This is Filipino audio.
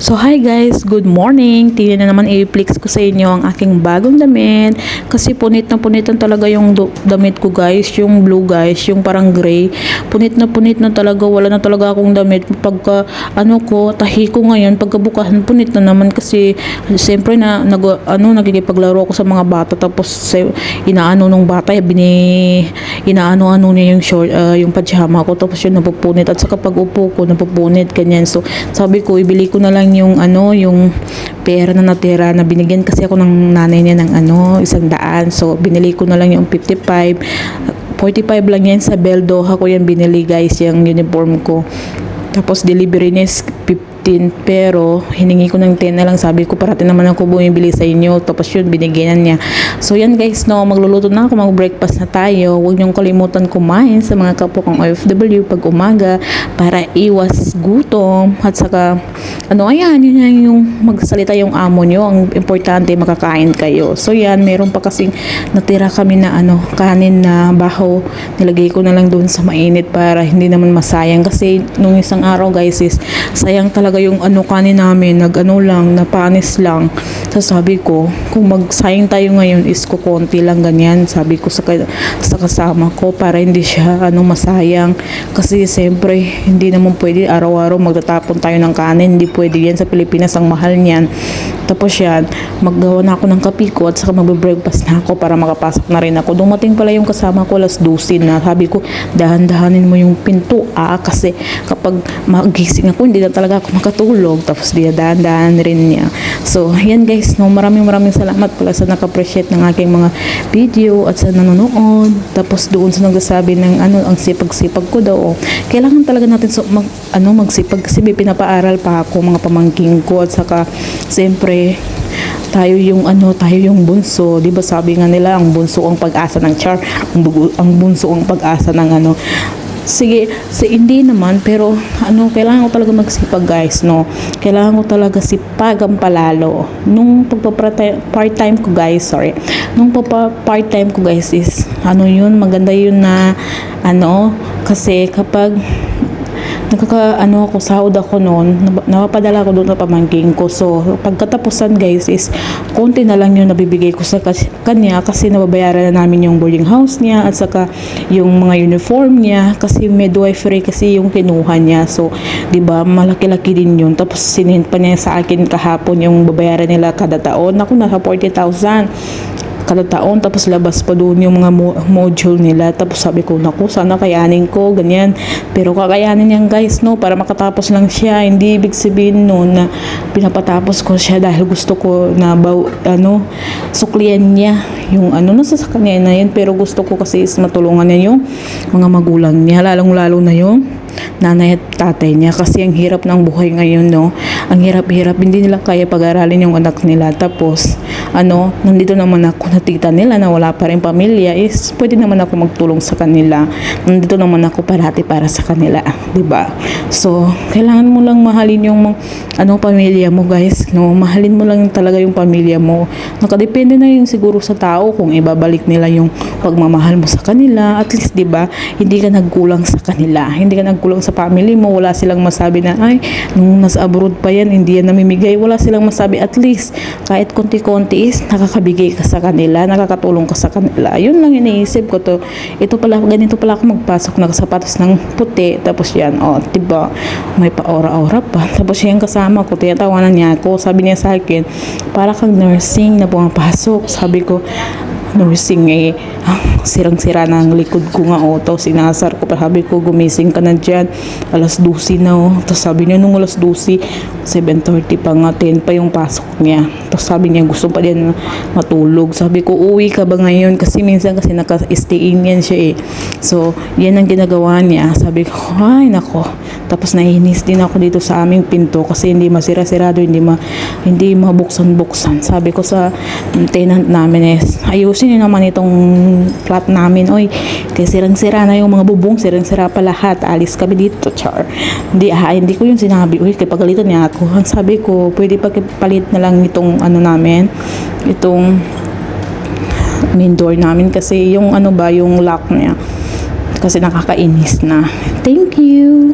So hi guys, good morning. Tingnan na naman i-flex ko sa inyo ang aking bagong damit. Kasi punit na punitan talaga yung damit ko guys. Yung blue guys, yung parang gray. Punit na punit na talaga. Wala na talaga akong damit. Pagka ano ko, tahi ko ngayon. Pagkabukasan punit na naman kasi siyempre na nag, ano, nagigipaglaro ako sa mga bata. Tapos inaano nung bata, eh, bini, inaano-ano niya yung short, ah, yung pajama ko. Tapos yun napupunit. At saka pag upo ko, napupunit. Ganyan. So sabi ko, ibili ko na lang yung ano, yung pera na natira na binigyan kasi ako ng nanay niya ng ano, isang daan. So, binili ko na lang yung 55. 45 lang yan sa Beldoha ko yan binili guys, yung uniform ko. Tapos delivery niya is 15 pero hiningi ko ng 10 na lang. Sabi ko parati naman ako bumibili sa inyo. Tapos yun binigyan niya. So yan guys no magluluto na ako. Mag breakfast na tayo. Huwag niyong kalimutan kumain sa mga kapwa kong OFW pag umaga para iwas gutom. At saka ano ayan yun yan yung magsalita yung amo nyo ang importante makakain kayo. So yan meron pa kasing natira kami na ano kanin na baho. Nilagay ko na lang doon sa mainit para hindi naman masayang. Kasi nung isang araw guys is sayang talaga yung ano kanin namin nag ano lang napanis lang so sabi ko kung magsayang tayo ngayon is kukonti lang ganyan sabi ko sa, sa kasama ko para hindi siya ano masayang. Kasi siyempre hindi naman pwede araw-araw magtatapon tayo ng kanin hindi pwede yan sa Pilipinas ang mahal niyan. Tapos yan maggawa na ako ng kape ko at saka magbe-breakfast na ako para makapasok na rin ako. Dumating pala yung kasama ko alas 12 na. Sabi ko dahan-dahanin mo yung pinto ah kasi kapag magising ako hindi na talaga ako makatulog. Tapos dahan-dahan rin niya. So yan guys no maraming maraming salamat pala sa naka-appreciate ng aking mga video at sa nanonood tapos doon sa nagsasabi ng ano ang sipag-sipag ko daw oh, kailangan talaga natin so, mag, ano magsipag kasi may pinapaaral pa ako mga pamangking ko at saka siyempre tayo yung ano, tayo yung bunso. 'Di ba sabi nga nila ang bunso ang pag-asa ng char, ang, ang bunso ang pag-asa ng ano. Sige, si hindi naman pero ano, kailangan ko talaga magsipag guys, no. Kailangan ko talaga sipag ang palalo. Nung pagpa-part-time ko guys, sorry. Nung papa part-time ko guys is ano yun, maganda yun na ano, kasi kapag nagkaka ano ako sahod ako noon. Napapadala ko doon sa pamangking ko. So pagkatapusan guys is konti na lang yung nabibigay ko sa kanya kasi nababayaran na namin yung boarding house niya at saka yung mga uniform niya kasi midwifery kasi yung kinuha niya. So di ba malaki-laki din yun. Tapos sinend pa niya sa akin kahapon yung babayaran nila kada taon. Ako nasa 40,000 kada taon tapos labas pa doon yung mga mo- module nila. Tapos sabi ko naku sana kayanin ko ganyan. Pero kakayanin yan guys no? Para makatapos lang siya. Hindi ibig sabihin no na pinapatapos ko siya dahil gusto ko na baw, ano suklian niya yung ano nasa sa kanya na yun. Pero gusto ko kasi is matulungan niya yung mga magulang niya. Lalong lalo na yung nanay at tatay niya. Kasi ang hirap ng buhay ngayon no ang hirap-hirap hindi nila kaya pag-aralin yung anak nila. Tapos ano nandito naman ako na tita nila na wala pa rin pamilya is pwede naman ako magtulong sa kanila. Nandito naman ako parati para sa kanila di ba? So kailangan mo lang mahalin yung ano pamilya mo guys no? Mahalin mo lang talaga yung pamilya mo. Nakadepende na yun siguro sa tao kung ibabalik nila yung pagmamahal mo sa kanila. At least di ba hindi ka nagkulang sa kanila. Hindi ka nagkulang sa family mo. Wala silang masabi na ay nung nasa abroad pa yan hindi yan namimigay. Wala silang masabi at least kahit konti-konti is nakakabigay ka sa kanila nakakatulong ka sa kanila. Yun lang iniisip ko to. Ito pala ganito pala ako magpasok ng sapatos ng puti tapos yan oh diba? May pa-aura-aura pa. Tapos yung kasama ko tinatawanan niya ako. Sabi niya sa akin para kang nursing na pumapasok. Sabi ko nursing eh ah, sirang-sira na ang likod ko nga oh. Tapos sinasar ko sabi ko gumising ka na dyan. Alas 12 na oh. Tapos sabi niya nung alas 12 7.30 pa nga 10 pa yung pasok niya. Tapos sabi niya gusto pa din matulog. Sabi ko uwi ka ba ngayon? Kasi minsan kasi naka-stay in yan siya eh. So yan ang ginagawa niya. Sabi ko ay nako. Tapos naiinis din ako dito sa aming pinto kasi hindi masira-sirado hindi ma hindi mabuksan-buksan. Sabi ko sa tenant namin is ayusin niyo naman itong flat namin oy kasi sirang-sira na yung mga bubong sirang-sira pa lahat. Alis kami dito char. Hindi ah, hindi ko yung sinabi. Uy kay pagalitan niya ako. Sabi ko pwede pa palit na lang itong ano namin itong main door namin? Kasi yung ano ba yung lock niya kasi nakakainis na. Thank you